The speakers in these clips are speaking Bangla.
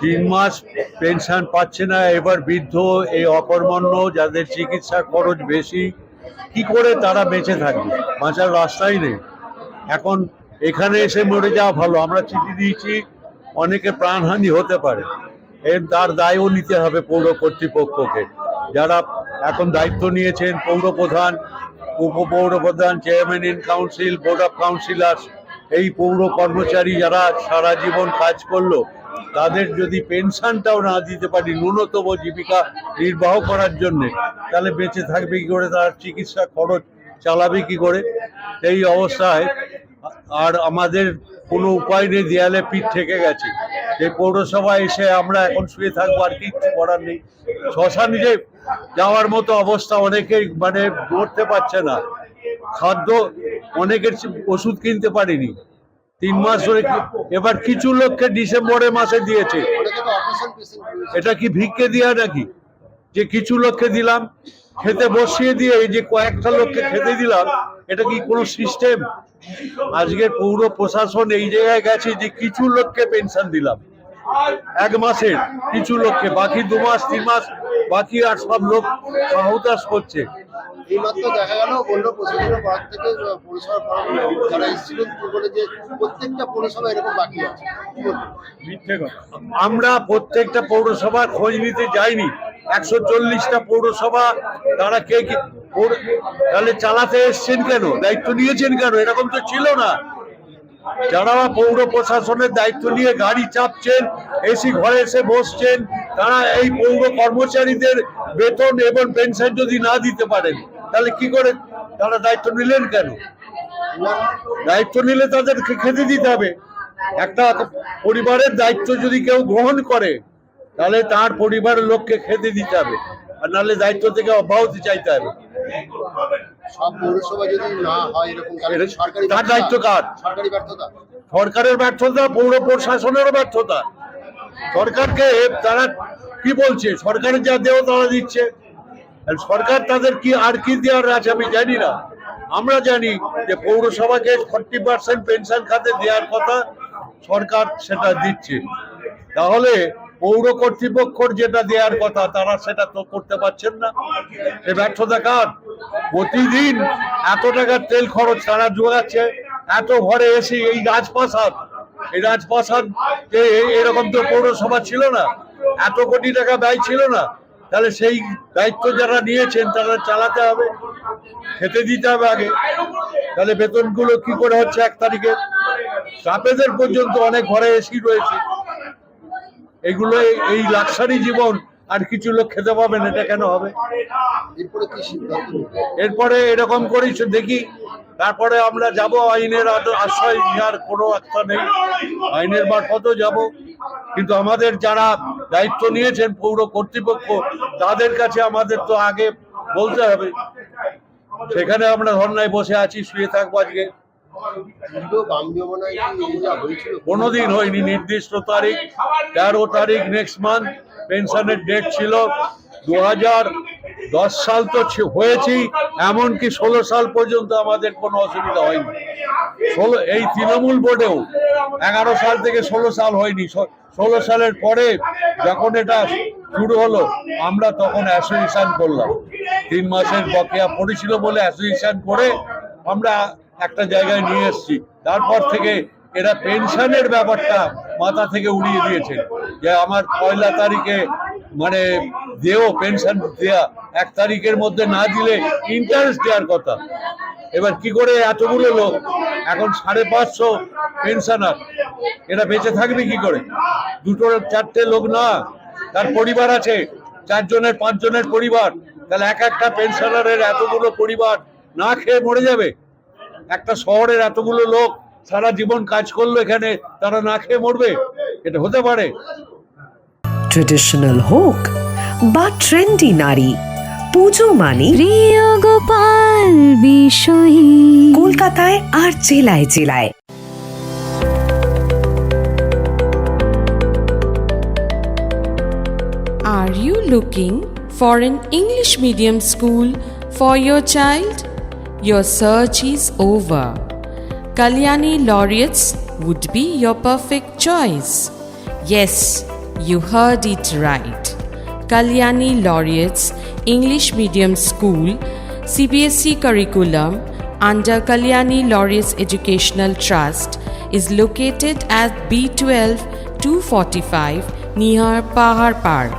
তিন মাস পেনশন পাচ্ছে না, এবার বৃদ্ধ, এই অকর্মণ্য, যাদের চিকিৎসা খরচ বেশি, কি করে তারা বেঁচে থাকবে? বাঁচার রাস্তাই নেই। এখন এখানে এসে মরে যাওয়া ভালো, আমরা চিঠি দিয়েছি, অনেকে প্রাণহানি হতে পারে। এর তার দায়ও নিতে হবে পৌর কর্তৃপক্ষকে। যারা এখন দায়িত্ব নিয়েছেন পৌর প্রধান উপপৌর প্রধান chairman in council board of councillors এই পৌর কর্মচারী যারা সারা জীবন কাজ করল, তাদের যদি পেনশনটাও না দিতে পারি ন্যূনতম জীবিকা নির্বাহ করার জন্য, তাহলে বেঁচে থাকবে কি করে? তার চিকিৎসা খরচ চালাবে কি করে? এই অবস্থায় আর আমাদের কোনো উপায় নেই, দেয়ালে পিঠ থেকে গেছে। এই পৌরসভা এসে আমরা এখন শুয়ে থাকব, আর কিচ্ছু করার নেই। শ্মশানে যে যাওয়ার মতো অবস্থা অনেকেই মানে নড়তে পারছে না। খাদ্য অনেকের ওষুধ কিনতে পারেনি। তিন মাস ধরে এবার কিছু লোককে ডিসেম্বরের মাসে দিয়েছে। এটা কি ভিক্ষে দেওয়া নাকি? যে কিছু লোককে দিলাম, খেতে বসিয়ে দিয়ে এই যে কয়েকটা লোককে খেতে দিলাম, এটা কি কোনো সিস্টেম আজকের পৌর প্রশাসন এই জায়গায় গেছে যে কিছু লোককে পেনশন দিলাম। এক মাসের কিছু লোককে বাকি দু মাস তিন মাস বাকি আর সব লোক সহতাস করছে। এই দেখা গেল বলল প্রশাসনের পর থেকে পৌরসভার পর যারা এসেছিলেন বলে যে প্রত্যেকটা পৌরসভা এরকম বাকি আছে। আমরা প্রত্যেকটা পৌরসভার খোঁজ নিতে যাইনি। একশো চল্লিশটা পৌরসভা তারা কে কে তাহলে চালাতে এসছেন কেন? দায়িত্ব নিয়েছেন কেন? এরকম তো ছিল না। যারা পৌর প্রশাসনের দায়িত্ব নিয়ে গাড়ি চাপছেন এসি ঘরে এসে বসছেন, তারা এই পৌর কর্মচারীদের বেতন এবং পেনশন যদি না দিতে পারেন, তাহলে কি করে? তারা দায়িত্ব নিলেন কেন? দায়িত্ব নিলে তাদেরকে খেতে দিতে হবে। একটা পরিবারের দায়িত্ব যদি কেউ গ্রহণ করে, তাহলে তার পরিবারের লোককে খেতে দিতে হবে। আর নাহলে দায়িত্ব থেকে অব্যাহতি চাইতে হবে। সব পৌরসভা যদি না হয় এরকম তাহলে সরকারি কার দায়িত্ব কার? সরকারি ব্যর্থতা। সরকারের ব্যর্থতা পৌর প্রশাসনেরও ব্যর্থতা। সরকারকে তারা কি বলছে? সরকারের যা দেও তারা দিচ্ছে। সরকার তাদের কি আর কি দেওয়ার আছে আমি জানি না। আমরা জানি যে পৌরসভাকে ফর্টি পার্সেন্ট পেনশন খাতে দেওয়ার কথা সরকার সেটা দিচ্ছে। তাহলে পৌর কর্তৃপক্ষর যেটা দেওয়ার কথা, তারা সেটা তো করতে পারছেন না। সে ব্যর্থতা কার? প্রতিদিন এত টাকার তেল খরচ তারা যোগাচ্ছে এত ঘরে এসে এই রাজপ্রাসাদ এই রাজপ্রাসাদ এ- এরকম তো পৌরসভা ছিল না, এত কোটি টাকা ব্যয় ছিল না। তাহলে সেই দায়িত্ব যারা নিয়েছেন, তারা চালাতে হবে, খেতে দিতে হবে আগে। তাহলে বেতনগুলো কি করে হচ্ছে এক তারিখে? স্টাফেদের পর্যন্ত অনেক ঘরে এসি রয়েছে। এগুলো এই- লাক্সারি জীবন আর কিছু লোক খেতে পাবেন এটা কেন হবে? এরপরে এরকম করেই দেখি তারপরে আমরা যাব আইনের আশ্রয় নেওয়ার কোনো একটা নেই। আইনের মারফতও যাব। কিন্তু আমাদের যারা দায়িত্ব নিয়েছেন পৌর কর্তৃপক্ষ তাদের কাছে আমাদের তো আগে বলতে হবে। সেখানে আমরা ধর্নায় বসে আছি শুয়ে থাকব আজকে। কোনোদিন হয়নি, নির্দিষ্ট তারিখ, তেরো তারিখ নেক্সট মান্থ পেনশনের ডেট ছিল। দু দশ সাল তো হয়েছি এমনকি ষোলো সাল পর্যন্ত আমাদের কোনো অসুবিধা হয়নি। ষোলো, এই তৃণমূল বোর্ডেও এগারো সাল থেকে ষোলো সাল হয়নি। ষোলো সালের পরে যখন এটা শুরু হলো, আমরা তখন অ্যাসোসিয়েশন করলাম। তিন মাসের বকেয়া পড়েছিল বলে অ্যাসোসিয়েশন করে আমরা একটা জায়গায় নিয়ে এসেছি। তারপর থেকে এরা পেনশনের ব্যাপারটা মাথা থেকে উড়িয়ে দিয়েছে যে আমার পয়লা তারিখে মানে দেও পেনশন দেয়া, এক তারিখের মধ্যে না দিলে ইন্টারেস্ট দেওয়ার কথা। এবার কি করে এতগুলো লোক, এখন সাড়ে পাঁচশো পেনশনার এরা বেঁচে থাকবে কি করে? দুটো চারটে লোক না, তার পরিবার আছে, চারজনের, পাঁচজনের পরিবার। তাহলে এক একটা পেনশনারের এতগুলো পরিবার না খেয়ে মরে যাবে? একটা শহরের এতগুলো লোক সারা জীবন কাজ করল এখানে তারা না খেয়ে মরবে? এটা হতে পারে। ট্রেডিশনাল হোক বা ট্রেন্ডি নারী পুজো মানে প্রিয় গোপাল বিষয়ী। কলকাতায় আর জেলায় জেলায়। Are you looking for an English medium school for your child? Your search is over. Kalyani Laureates would be your perfect choice. Yes, you heard it right. Kalyani Laureates English Medium School CBSE curriculum under Kalyani Laureates Educational Trust is located at B12 245 near Pahar Park.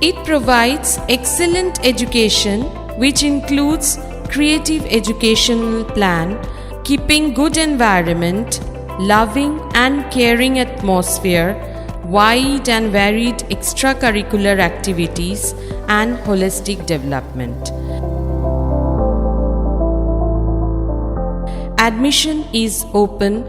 It provides excellent education which includes creative educational plan, keeping good environment, loving and caring atmosphere, wide and varied extracurricular activities and holistic development. Admission is open